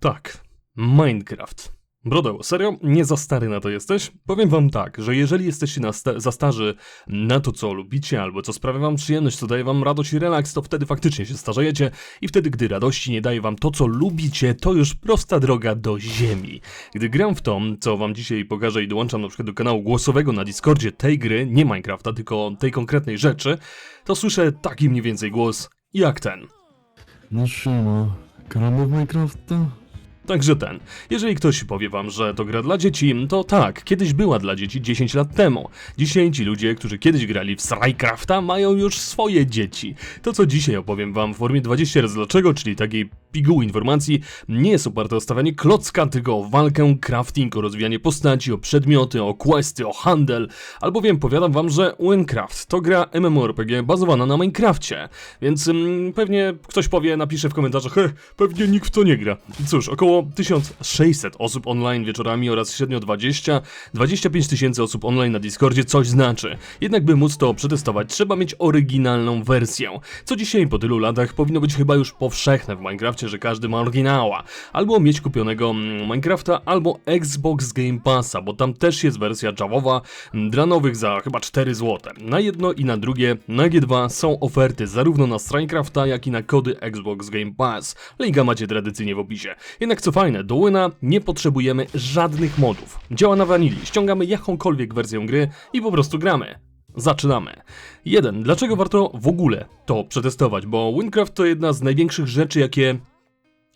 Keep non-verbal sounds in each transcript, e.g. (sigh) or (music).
Tak, Minecraft. Brodo, serio? Nie za stary na to jesteś? Powiem wam tak, że jeżeli jesteście na sta- za starzy na to, co lubicie, albo co sprawia wam przyjemność, co daje wam radość i relaks, to wtedy faktycznie się starzejecie i wtedy, gdy radości nie daje wam to, co lubicie, to już prosta droga do ziemi. Gdy gram w to, co wam dzisiaj pokażę i dołączam na przykład do kanału głosowego na Discordzie tej gry, nie Minecrafta, tylko tej konkretnej rzeczy, to słyszę taki mniej więcej głos jak ten. No siema, gramy w Minecrafta? Także ten. Jeżeli ktoś powie wam, że to gra dla dzieci, to tak, kiedyś była dla dzieci 10 lat temu. Dzisiaj ci ludzie, którzy kiedyś grali w Srycrafta, mają już swoje dzieci. To co dzisiaj opowiem wam w formie 20 razy dlaczego, czyli takiej piguły informacji, nie jest oparte o stawianie klocka, tylko o walkę, crafting, o rozwijanie postaci, o przedmioty, o questy, o handel, albowiem powiadam wam, że Minecraft to gra MMORPG bazowana na Minecrafcie. Więc ym, pewnie ktoś powie, napisze w komentarzach, he, pewnie nikt w to nie gra. Cóż, około 1600 osób online wieczorami oraz średnio 20-25 tysięcy osób online na Discordzie coś znaczy. Jednak by móc to przetestować, trzeba mieć oryginalną wersję. Co dzisiaj po tylu latach powinno być chyba już powszechne w Minecrafcie, że każdy ma oryginała. Albo mieć kupionego mm, Minecrafta, albo Xbox Game Passa, bo tam też jest wersja Javowa mm, dla nowych za chyba 4 zł. Na jedno i na drugie, na G2 są oferty zarówno na Minecrafta, jak i na kody Xbox Game Pass. Linka macie tradycyjnie w opisie. Jednak co fajne, do Wina nie potrzebujemy żadnych modów. Działa na wanili, ściągamy jakąkolwiek wersję gry i po prostu gramy. Zaczynamy. 1. Dlaczego warto w ogóle to przetestować? Bo Minecraft to jedna z największych rzeczy, jakie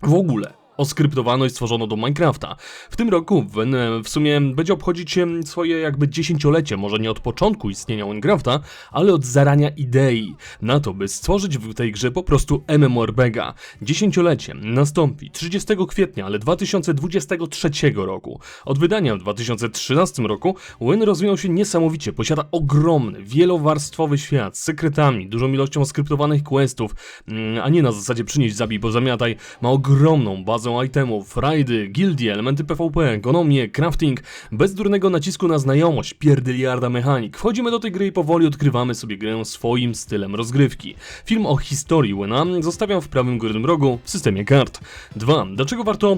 w ogóle oskryptowano i stworzono do Minecrafta. W tym roku w, w sumie będzie obchodzić em, swoje jakby dziesięciolecie, może nie od początku istnienia Minecrafta, ale od zarania idei na to, by stworzyć w tej grze po prostu MMORPG'a. Dziesięciolecie nastąpi 30 kwietnia, ale 2023 roku. Od wydania w 2013 roku Win rozwijał się niesamowicie, posiada ogromny, wielowarstwowy świat z sekretami, dużą ilością skryptowanych questów, mm, a nie na zasadzie przynieść, zabij, pozamiataj. Ma ogromną bazę itemów, rajdy, gildie, elementy PvP, ekonomię, crafting, bez durnego nacisku na znajomość, pierdyliarda mechanik. Wchodzimy do tej gry i powoli odkrywamy sobie grę swoim stylem rozgrywki. Film o historii Wina zostawiam w prawym górnym rogu w systemie kart. 2. Dlaczego warto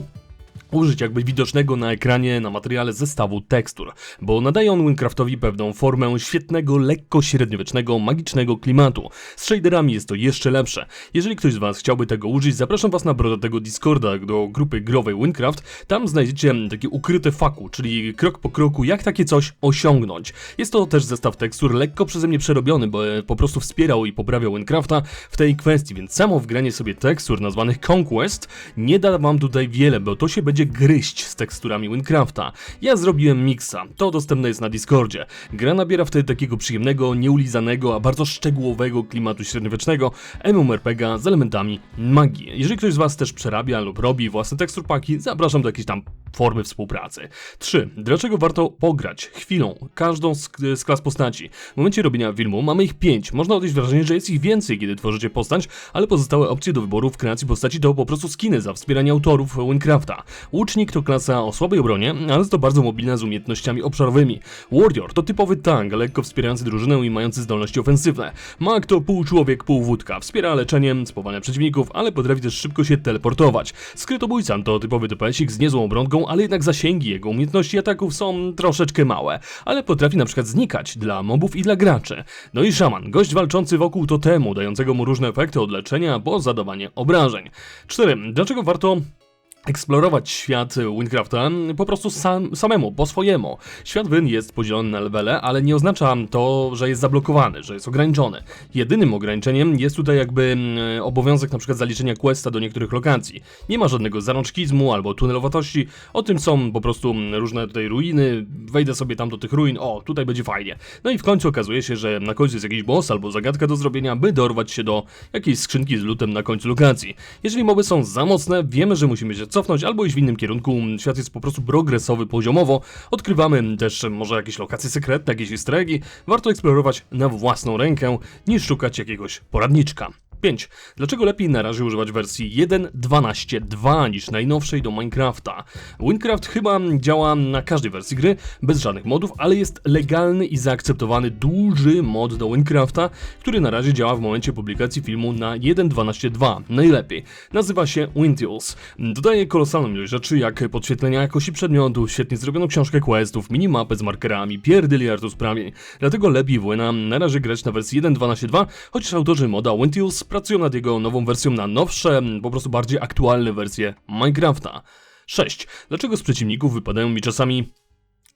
użyć jakby widocznego na ekranie na materiale zestawu tekstur, bo nadaje on Minecraftowi pewną formę świetnego, lekko średniowiecznego, magicznego klimatu. Z shaderami jest to jeszcze lepsze. Jeżeli ktoś z Was chciałby tego użyć, zapraszam Was na brodatego Discorda do grupy growej Minecraft. Tam znajdziecie takie ukryte faku, czyli krok po kroku jak takie coś osiągnąć. Jest to też zestaw tekstur lekko przeze mnie przerobiony, bo e, po prostu wspierał i poprawiał Minecrafta w tej kwestii, więc samo wgranie sobie tekstur nazwanych Conquest nie da Wam tutaj wiele, bo to się będzie gryźć z teksturami Minecrafta. Ja zrobiłem mixa, to dostępne jest na Discordzie. Gra nabiera wtedy takiego przyjemnego, nieulizanego, a bardzo szczegółowego klimatu średniowiecznego MMORPG'a z elementami magii. Jeżeli ktoś z Was też przerabia lub robi własne tekstur paki, zapraszam do jakiejś tam formy współpracy. 3. Dlaczego warto pograć chwilą każdą z, z klas postaci? W momencie robienia filmu mamy ich 5. Można odnieść wrażenie, że jest ich więcej, kiedy tworzycie postać, ale pozostałe opcje do wyboru w kreacji postaci to po prostu skiny za wspieranie autorów Minecrafta. Łucznik to klasa o słabej obronie, ale to bardzo mobilna z umiejętnościami obszarowymi. Warrior to typowy tank, lekko wspierający drużynę i mający zdolności ofensywne. Mag to pół człowiek, pół wódka. Wspiera leczeniem, spowalnia przeciwników, ale potrafi też szybko się teleportować. Skrytobójca to typowy DPS-ik z niezłą obronką, ale jednak zasięgi jego umiejętności ataków są troszeczkę małe, ale potrafi na przykład znikać dla mobów i dla graczy. No i szaman, gość walczący wokół totemu, dającego mu różne efekty od leczenia po zadawanie obrażeń. 4. Dlaczego warto eksplorować świat Minecrafta po prostu sam, samemu, po swojemu. Świat Wyn jest podzielony na levele, ale nie oznacza to, że jest zablokowany, że jest ograniczony. Jedynym ograniczeniem jest tutaj jakby mm, obowiązek na przykład zaliczenia questa do niektórych lokacji. Nie ma żadnego zarączkizmu albo tunelowatości, o tym są po prostu mm, różne tutaj ruiny, wejdę sobie tam do tych ruin, o, tutaj będzie fajnie. No i w końcu okazuje się, że na końcu jest jakiś boss albo zagadka do zrobienia, by dorwać się do jakiejś skrzynki z lutem na końcu lokacji. Jeżeli moby są za mocne, wiemy, że musimy się cofnąć albo iść w innym kierunku. Świat jest po prostu progresowy poziomowo. Odkrywamy też może jakieś lokacje sekretne, jakieś easter. Warto eksplorować na własną rękę, niż szukać jakiegoś poradniczka. 5. Dlaczego lepiej na razie używać wersji 1.12.2 niż najnowszej do Minecrafta? Minecraft chyba działa na każdej wersji gry, bez żadnych modów, ale jest legalny i zaakceptowany duży mod do Minecrafta, który na razie działa w momencie publikacji filmu na 1.12.2. Najlepiej. Nazywa się WinTools. Dodaje kolosalną ilość rzeczy, jak podświetlenia jakości przedmiotów, świetnie zrobioną książkę questów, minimapę z markerami, pierdyliardu sprawień. Dlatego lepiej w Wina na razie grać na wersji 1.12.2, chociaż autorzy moda WinTools pracują nad jego nową wersją na nowsze, po prostu bardziej aktualne wersje Minecrafta. 6. Dlaczego z przeciwników wypadają mi czasami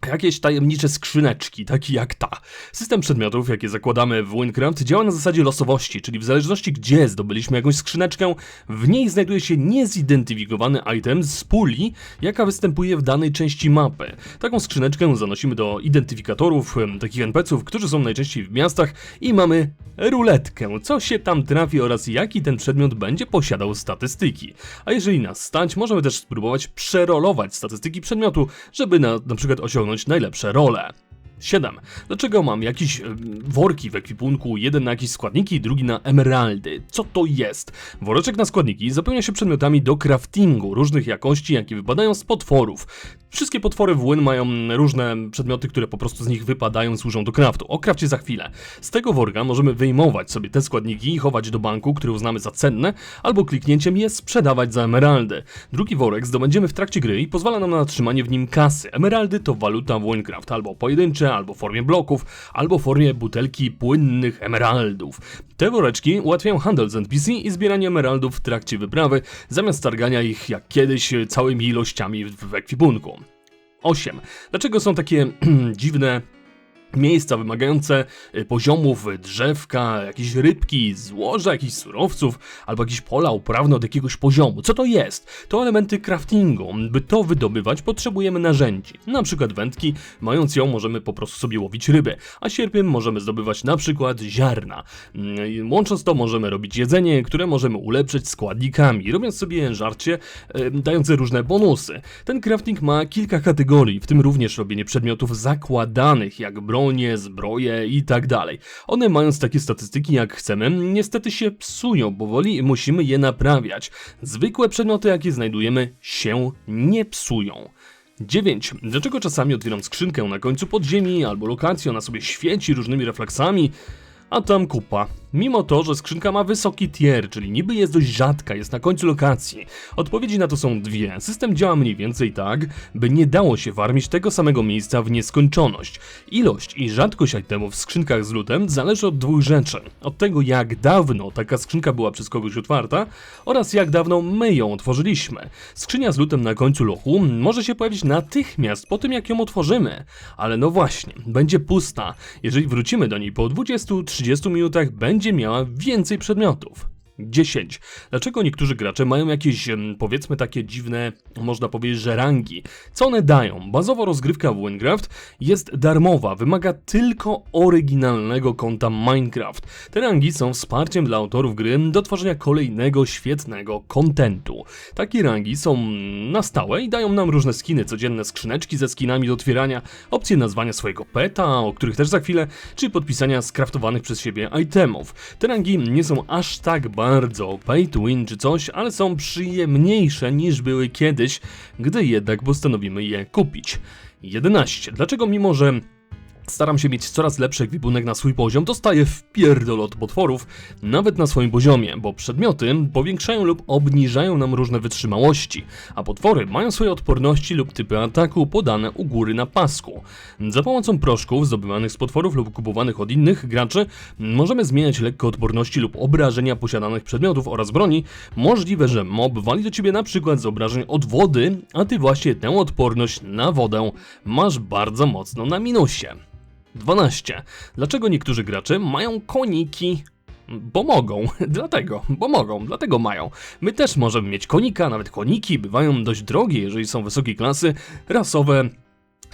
Jakieś tajemnicze skrzyneczki, takie jak ta. System przedmiotów, jakie zakładamy w Minecraft, działa na zasadzie losowości, czyli w zależności gdzie zdobyliśmy jakąś skrzyneczkę, w niej znajduje się niezidentyfikowany item z puli, jaka występuje w danej części mapy. Taką skrzyneczkę zanosimy do identyfikatorów, takich NPC-ów, którzy są najczęściej w miastach i mamy ruletkę, co się tam trafi oraz jaki ten przedmiot będzie posiadał statystyki. A jeżeli nas stać, możemy też spróbować przerolować statystyki przedmiotu, żeby na, na przykład osiągnąć najlepsze role. 7. Dlaczego mam jakieś em, worki w ekwipunku, jeden na jakieś składniki, drugi na emeraldy? Co to jest? Woreczek na składniki zapełnia się przedmiotami do craftingu różnych jakości, jakie wypadają z potworów. Wszystkie potwory w Win mają różne przedmioty, które po prostu z nich wypadają, służą do craftu. O crafcie za chwilę. Z tego worka możemy wyjmować sobie te składniki i chować do banku, który uznamy za cenne, albo kliknięciem je sprzedawać za emeraldy. Drugi worek zdobędziemy w trakcie gry i pozwala nam na trzymanie w nim kasy. Emeraldy to waluta w Minecraft, albo pojedyncze, albo w formie bloków, albo w formie butelki płynnych emeraldów. Te woreczki ułatwiają handel z NPC i zbieranie emeraldów w trakcie wyprawy, zamiast targania ich jak kiedyś całymi ilościami w ekwipunku. 8. Dlaczego są takie (clears throat) dziwne miejsca wymagające y, poziomów drzewka, jakieś rybki, złoża jakichś surowców albo jakieś pola uprawne od jakiegoś poziomu? Co to jest? To elementy craftingu. By to wydobywać potrzebujemy narzędzi. Na przykład wędki, mając ją możemy po prostu sobie łowić ryby, a sierpiem możemy zdobywać na przykład ziarna. Mm, Łącząc to możemy robić jedzenie, które możemy ulepszyć składnikami, robiąc sobie żarcie e, dające różne bonusy. Ten crafting ma kilka kategorii, w tym również robienie przedmiotów zakładanych, jak bronie, zbroje i tak dalej. One mając takie statystyki jak chcemy, niestety się psują powoli i musimy je naprawiać. Zwykłe przedmioty, jakie znajdujemy, się nie psują. 9. Dlaczego czasami otwieram skrzynkę na końcu podziemi albo lokacji, ona sobie świeci różnymi refleksami, a tam kupa. Mimo to, że skrzynka ma wysoki tier, czyli niby jest dość rzadka, jest na końcu lokacji. Odpowiedzi na to są dwie. System działa mniej więcej tak, by nie dało się farmić tego samego miejsca w nieskończoność. Ilość i rzadkość itemów w skrzynkach z lutem zależy od dwóch rzeczy. Od tego jak dawno taka skrzynka była przez kogoś otwarta oraz jak dawno my ją otworzyliśmy. Skrzynia z lutem na końcu lochu może się pojawić natychmiast po tym jak ją otworzymy. Ale no właśnie, będzie pusta. Jeżeli wrócimy do niej po 20-30 minutach, będzie miała więcej przedmiotów. 10. Dlaczego niektórzy gracze mają jakieś, powiedzmy, takie dziwne, można powiedzieć, że rangi? Co one dają? Bazowo rozgrywka w Minecraft jest darmowa, wymaga tylko oryginalnego konta Minecraft. Te rangi są wsparciem dla autorów gry do tworzenia kolejnego świetnego kontentu. Takie rangi są na stałe i dają nam różne skiny, codzienne skrzyneczki ze skinami do otwierania, opcje nazwania swojego peta, o których też za chwilę, czy podpisania skraftowanych przez siebie itemów. Te rangi nie są aż tak bardzo pay to win czy coś, ale są przyjemniejsze niż były kiedyś, gdy jednak postanowimy je kupić. 11. Dlaczego mimo, że Staram się mieć coraz lepszy ekwipunek na swój poziom, dostaję w pierdol od potworów, nawet na swoim poziomie, bo przedmioty powiększają lub obniżają nam różne wytrzymałości, a potwory mają swoje odporności lub typy ataku podane u góry na pasku. Za pomocą proszków zdobywanych z potworów lub kupowanych od innych graczy możemy zmieniać lekko odporności lub obrażenia posiadanych przedmiotów oraz broni. Możliwe, że mob wali do ciebie na przykład z obrażeń od wody, a ty właśnie tę odporność na wodę masz bardzo mocno na minusie. 12. Dlaczego niektórzy gracze mają koniki? Bo mogą, (laughs) dlatego, bo mogą, dlatego mają. My też możemy mieć konika, nawet koniki bywają dość drogie, jeżeli są wysokiej klasy, rasowe,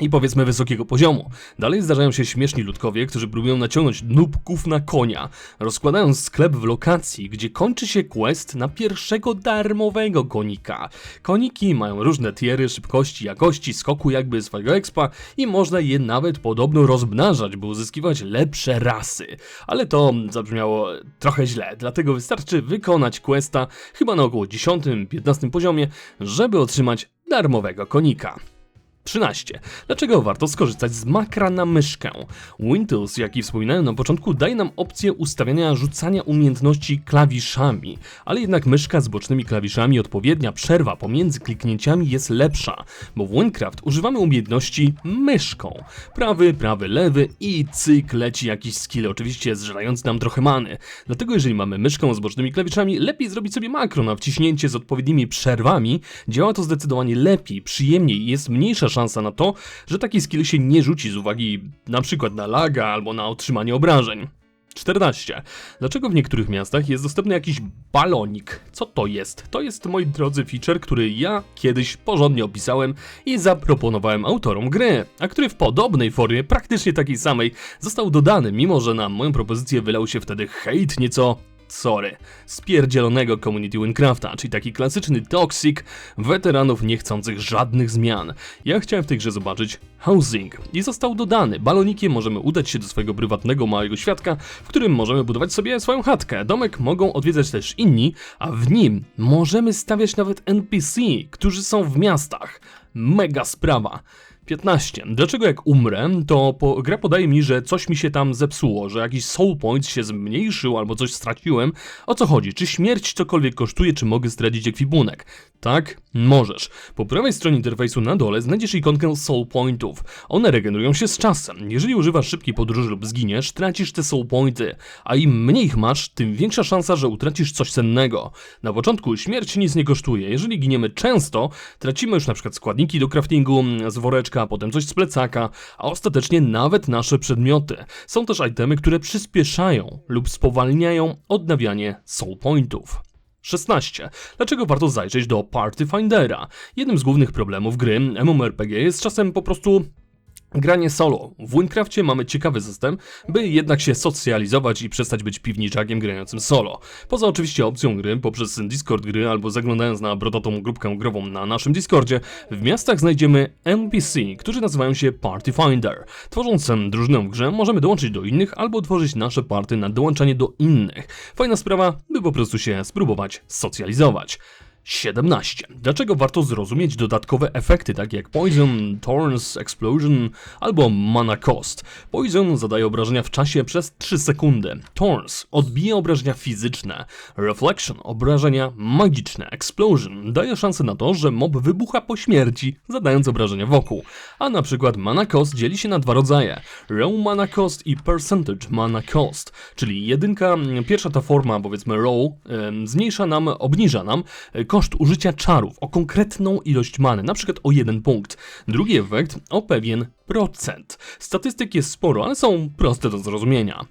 i powiedzmy wysokiego poziomu. Dalej zdarzają się śmieszni ludkowie, którzy próbują naciągnąć nubków na konia, rozkładając sklep w lokacji, gdzie kończy się quest na pierwszego darmowego konika. Koniki mają różne tiery, szybkości, jakości, skoku jakby swojego expa i można je nawet podobno rozmnażać, by uzyskiwać lepsze rasy. Ale to zabrzmiało trochę źle, dlatego wystarczy wykonać questa chyba na około 10-15 poziomie, żeby otrzymać darmowego konika. 13. Dlaczego warto skorzystać z makra na myszkę? Windows, jak i wspominałem na początku, daje nam opcję ustawiania rzucania umiejętności klawiszami, ale jednak myszka z bocznymi klawiszami, odpowiednia przerwa pomiędzy kliknięciami jest lepsza, bo w Minecraft używamy umiejętności myszką. Prawy, prawy, lewy i cyk leci jakiś skill, oczywiście zżerający nam trochę many. Dlatego jeżeli mamy myszkę z bocznymi klawiszami, lepiej zrobić sobie makro na wciśnięcie z odpowiednimi przerwami. Działa to zdecydowanie lepiej, przyjemniej i jest mniejsza szansa na to, że taki skill się nie rzuci z uwagi na przykład na laga albo na otrzymanie obrażeń. 14. Dlaczego w niektórych miastach jest dostępny jakiś balonik? Co to jest? To jest, moi drodzy, feature, który ja kiedyś porządnie opisałem i zaproponowałem autorom gry, a który w podobnej formie, praktycznie takiej samej, został dodany, mimo że na moją propozycję wylał się wtedy hejt nieco sorry, spierdzielonego community Minecrafta, czyli taki klasyczny toxic weteranów nie chcących żadnych zmian. Ja chciałem w tej grze zobaczyć housing i został dodany. Balonikiem możemy udać się do swojego prywatnego małego świadka, w którym możemy budować sobie swoją chatkę. Domek mogą odwiedzać też inni, a w nim możemy stawiać nawet NPC, którzy są w miastach. Mega sprawa. 15. Dlaczego jak umrę, to po, gra podaje mi, że coś mi się tam zepsuło, że jakiś soul point się zmniejszył albo coś straciłem. O co chodzi? Czy śmierć cokolwiek kosztuje, czy mogę zdradzić ekwipunek? Tak, możesz. Po prawej stronie interfejsu na dole znajdziesz ikonkę soul pointów. One regenerują się z czasem. Jeżeli używasz szybkiej podróży lub zginiesz, tracisz te soul pointy, a im mniej ich masz, tym większa szansa, że utracisz coś cennego. Na początku śmierć nic nie kosztuje. Jeżeli giniemy często, tracimy już na przykład składniki do craftingu z woreczka, potem coś z plecaka, a ostatecznie nawet nasze przedmioty. Są też itemy, które przyspieszają lub spowalniają odnawianie soul pointów. 16. Dlaczego warto zajrzeć do Party Findera? Jednym z głównych problemów gry MMORPG jest czasem po prostu Granie solo. W Minecrafcie mamy ciekawy system, by jednak się socjalizować i przestać być piwniczakiem grającym solo. Poza oczywiście opcją gry poprzez Discord gry albo zaglądając na brodatą grupkę grową na naszym Discordzie, w miastach znajdziemy NPC, którzy nazywają się Party Finder. Tworząc drużynę w grze, możemy dołączyć do innych albo tworzyć nasze party na dołączanie do innych. Fajna sprawa, by po prostu się spróbować socjalizować. 17. Dlaczego warto zrozumieć dodatkowe efekty, takie jak Poison, Thorns, Explosion albo Mana Cost? Poison zadaje obrażenia w czasie przez 3 sekundy. Thorns odbija obrażenia fizyczne. Reflection obrażenia magiczne. Explosion daje szansę na to, że mob wybucha po śmierci, zadając obrażenia wokół. A na przykład Mana Cost dzieli się na dwa rodzaje. Raw Mana Cost i Percentage Mana Cost, czyli jedynka, pierwsza ta forma, powiedzmy Raw, zmniejsza nam, obniża nam koszt użycia czarów o konkretną ilość many, przykład o jeden punkt. Drugi efekt o pewien procent. Statystyk jest sporo, ale są proste do zrozumienia.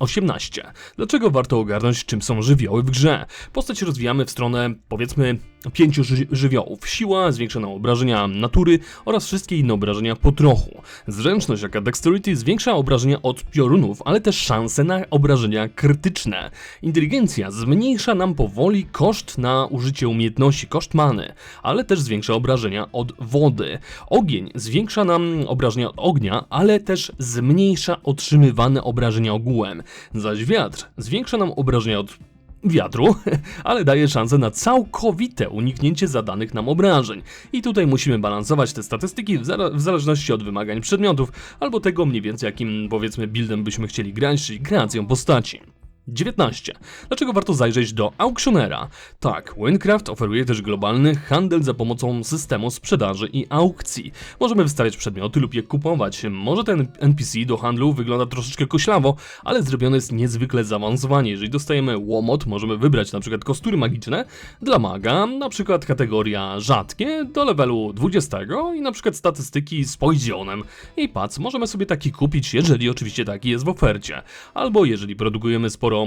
18. Dlaczego warto ogarnąć, czym są żywioły w grze? Postać rozwijamy w stronę, powiedzmy, pięciu ży żywiołów. Siła, zwiększone obrażenia natury oraz wszystkie inne obrażenia po trochu. Zręczność, jaka dexterity, zwiększa obrażenia od piorunów, ale też szanse na obrażenia krytyczne. Inteligencja zmniejsza nam powoli koszt na użycie umiejętności, koszt many, ale też zwiększa obrażenia od wody. Ogień zwiększa nam obrażenia od ognia, ale też zmniejsza otrzymywane obrażenia ogółem. Zaś wiatr zwiększa nam obrażenia od wiatru, (laughs) ale daje szansę na całkowite uniknięcie zadanych nam obrażeń. I tutaj musimy balansować te statystyki w, zale- w zależności od wymagań przedmiotów, albo tego mniej więcej jakim powiedzmy buildem byśmy chcieli grać, czyli kreacją postaci. 19. Dlaczego warto zajrzeć do aukcjonera? Tak, Minecraft oferuje też globalny handel za pomocą systemu sprzedaży i aukcji. Możemy wystawiać przedmioty lub je kupować. Może ten NPC do handlu wygląda troszeczkę koślawo, ale zrobiony jest niezwykle zaawansowanie. Jeżeli dostajemy łomot, możemy wybrać przykład kostury magiczne dla maga, przykład kategoria rzadkie do levelu 20 i przykład statystyki z poizionem. I pac, możemy sobie taki kupić, jeżeli oczywiście taki jest w ofercie. Albo jeżeli produkujemy sporo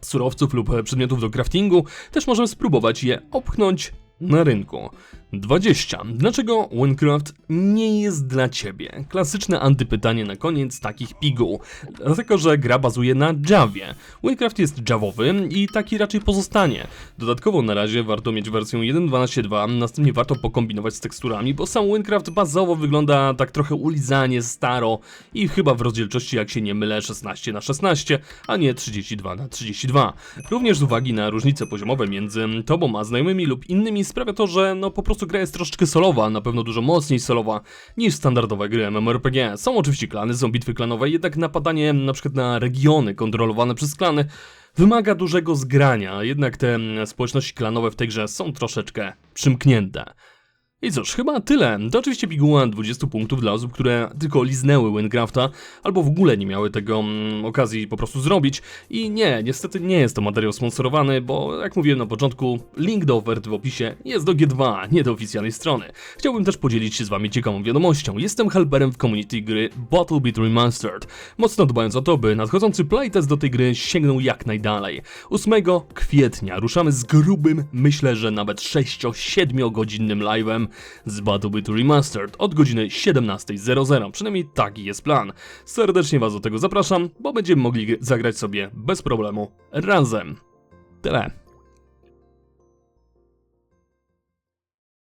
surowców lub przedmiotów do craftingu, też możemy spróbować je opchnąć na rynku. 20. Dlaczego Minecraft nie jest dla ciebie? Klasyczne antypytanie na koniec takich piguł. Dlatego, że gra bazuje na Javie. Minecraft jest javowy i taki raczej pozostanie. Dodatkowo na razie warto mieć wersję 1.12.2, następnie warto pokombinować z teksturami, bo sam Minecraft bazowo wygląda tak trochę ulizanie, staro i chyba w rozdzielczości, jak się nie mylę, 16 na 16, a nie 32 na 32. Również z uwagi na różnice poziomowe między tobą a znajomymi lub innymi sprawia to, że no po prostu gra jest troszeczkę solowa, na pewno dużo mocniej solowa niż standardowe gry MMORPG. Są oczywiście klany, są bitwy klanowe, jednak napadanie na przykład na regiony kontrolowane przez klany wymaga dużego zgrania, jednak te mm, społeczności klanowe w tej grze są troszeczkę przymknięte. I cóż, chyba tyle. To oczywiście piguła 20 punktów dla osób, które tylko liznęły Minecrafta, albo w ogóle nie miały tego mm, okazji po prostu zrobić. I nie, niestety nie jest to materiał sponsorowany, bo jak mówiłem na początku, link do oferty w opisie jest do G2, nie do oficjalnej strony. Chciałbym też podzielić się z wami ciekawą wiadomością. Jestem helperem w community gry Bottle Beat Remastered, mocno dbając o to, by nadchodzący playtest do tej gry sięgnął jak najdalej. 8 kwietnia ruszamy z grubym, myślę, że nawet 6-7 godzinnym live'em z Battle Beat Remastered od godziny 17.00. Przynajmniej taki jest plan. Serdecznie Was do tego zapraszam, bo będziemy mogli zagrać sobie bez problemu razem. Tyle.